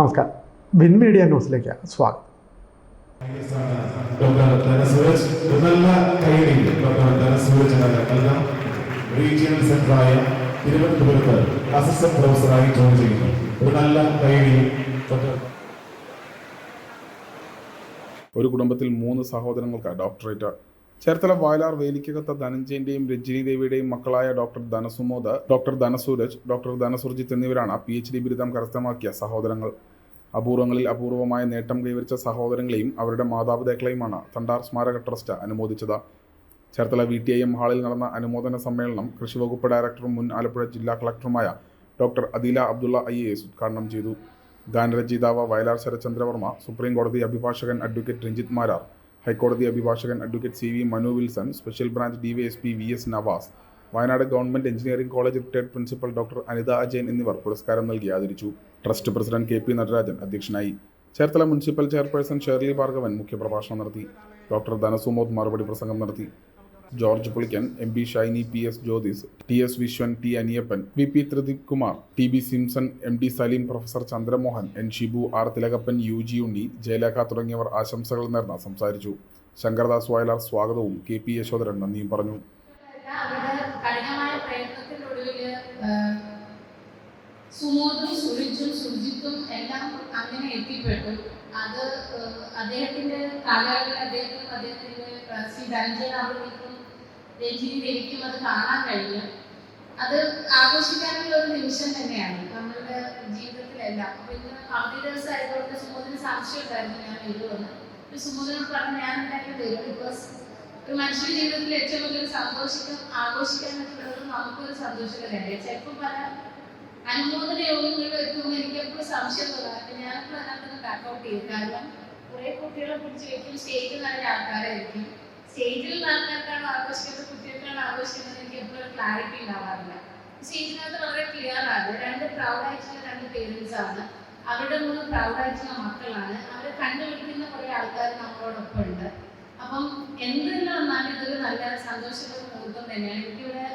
നമസ്കാരം. Win media ന്യൂസിലേക്ക് സ്വാഗതം. Doctor Dhanasooraj doctor Dhanasooraj regional സെന്ററായ തിരുവനന്തപുരത്ത് അസിസ്റ്റന്റ് പ്രൊഫസറായി ജോയിൻ ചെയ്യുന്നു. ഡോക്ടർ ഒരു കുടുംബത്തിൽ മൂന്ന് സഹോദരങ്ങൾക്ക് ഡോക്ടറേറ്റ് ചേർത്തല വയലാർ വേലിക്കകത്ത ധനഞ്ജയന്റെയും രജനി ദേവിയുടെയും മക്കളായ doctor Dhanasumod doctor Dhanasooraj doctor Dhanasurjith എന്നിവരാണ് പി എച്ച് ഡി ബിരുദം കരസ്ഥമാക്കിയ സഹോദരങ്ങൾ. അപൂർവങ്ങളിൽ അപൂർവമായ നേട്ടം കൈവരിച്ച സഹോദരങ്ങളെയും അവരുടെ മാതാപിതാക്കളെയുമാണ് തണ്ടാർ സ്മാരക trust അനുമോദിച്ചത്. Cherthala V T I M ഹാളിൽ നടന്ന അനുമോദന സമ്മേളനം കൃഷിവകുപ്പ് ഡയറക്ടറും മുൻ ആലപ്പുഴ ജില്ലാ കളക്ടറുമായ doctor Adeela Abdulla I S ഉദ്ഘാടനം ചെയ്തു. ഗാനരചയിതാവ് വയലാർ ശരചന്ദ്രവർമ്മ സുപ്രീം കോടതി അഭിഭാഷകൻ അഡ്വക്കേറ്റ് രഞ്ജിത് മാരാർ ഹൈക്കോടതി അഭിഭാഷകൻ advocate C V Manu Wilson special branch DYSP V S Navas Wayanad government engineering college retired principal doctor Anitha Ajayan എന്നിവർ പുരസ്കാരം നൽകി ആദരിച്ചു. Trust president K P Natarajan അധ്യക്ഷനായി. Cherthala municipal chairperson Shirley Bhargavan മുഖ്യപ്രഭാഷണം നടത്തി. Doctor Dhanasumod മറുപടി പ്രസംഗം നടത്തി. George Pulikkan M P Shiny P S Jyothis T S Viswan T Aniyappan V P Thrideep Kumar T B Simson M D Saleem professor Chandramohan N Shibu R Thilakappan U G Unni Jayalekha തുടങ്ങിയവർ ആശംസകൾ നേർന്ന് സംസാരിച്ചു. ശങ്കർദാസ് വയലാർ സ്വാഗതവും K P Yashodharan നന്ദിയും പറഞ്ഞു. സുമോദും സുരിജും സുജിത്തും എല്ലാം അങ്ങനെ എത്തിപ്പെട്ടു. അത് അദ്ദേഹത്തിന്റെ കാലയളവിൽ അദ്ദേഹത്തിനും അദ്ദേഹത്തിന്റെ ശ്രീ ധനഞ്ജയൻ അവർക്കും രഞ്ജിനി ദേവിക്കും അത് കാണാൻ കഴിഞ്ഞു അത് ആഘോഷിക്കാനുള്ള ഒരു നിമിഷം തന്നെയാണ്. നമ്മളുടെ ജീവിതത്തിലെല്ലാം. അപ്പൊ ഇന്ന് അവധി ദിവസം ആയതുകൊണ്ട് സുമോദിന് സംശയം ഉണ്ടായിരുന്നു ഞാൻ വരുമെന്ന്. ഒരു സുമോദിനോട് പറഞ്ഞു ഞാൻ എന്തായാലും വരും ബിക്കോസ് ഒരു മനുഷ്യ ജീവിതത്തിൽ ഏറ്റവും വലിയ സന്തോഷിക്കാൻ ആഘോഷിക്കാൻ പറ്റുന്നത് നമുക്കൊരു സന്തോഷകരമല്ലേ ചിലപ്പോൾ പല അനുമോദന യോഗങ്ങളിൽ എത്തുമ്പോൾ എനിക്ക് എപ്പോഴും സംശയം തോന്നാറുണ്ട് ഞാനിപ്പോൾ അതിനകത്ത് ഔട്ട് ചെയ്യും. കാരണം കുറെ കുട്ടികളെ പിടിച്ച് വെക്കും. സ്റ്റേജിൽ നിറയെ ആൾക്കാരായിരിക്കും. ആൾക്കാർക്കാണ് ആഘോഷിക്കുന്നത് കുട്ടികൾക്കാണ് ആഘോഷിക്കുന്നത് എനിക്ക് എപ്പോഴും ക്ലാരിറ്റി ഉണ്ടാവാറില്ല സ്റ്റേജിനകത്ത് വളരെ ക്ലിയർ ആണ് രണ്ട് പ്രൗഡ് ആയിട്ടുള്ള രണ്ട് പേരൻസ് ആണ്. അവരുടെ മൂന്ന് പ്രൗഡ് ആയിട്ടുള്ള മക്കളാണ്. അവരെ കണ്ടുപിടിക്കുന്ന കുറെ ആൾക്കാർ നമ്മളോടൊപ്പം ഉണ്ട്. അപ്പം എന്തെല്ലാം ഇതൊരു നല്ല സന്തോഷമുള്ള മുഹൂർത്തം തന്നെയാണ്. എനിക്കിവിടെ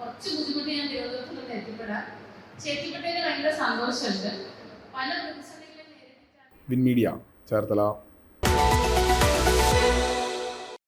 കുറച്ച് ബുദ്ധിമുട്ട് ഞാൻ തിരുവനന്തപുരത്ത് എത്തിപ്പെടാം. പക്ഷെ ഭയങ്കര സന്തോഷമുണ്ട്. പല പ്രതിസന്ധികളും മീഡിയ ചേർത്തല.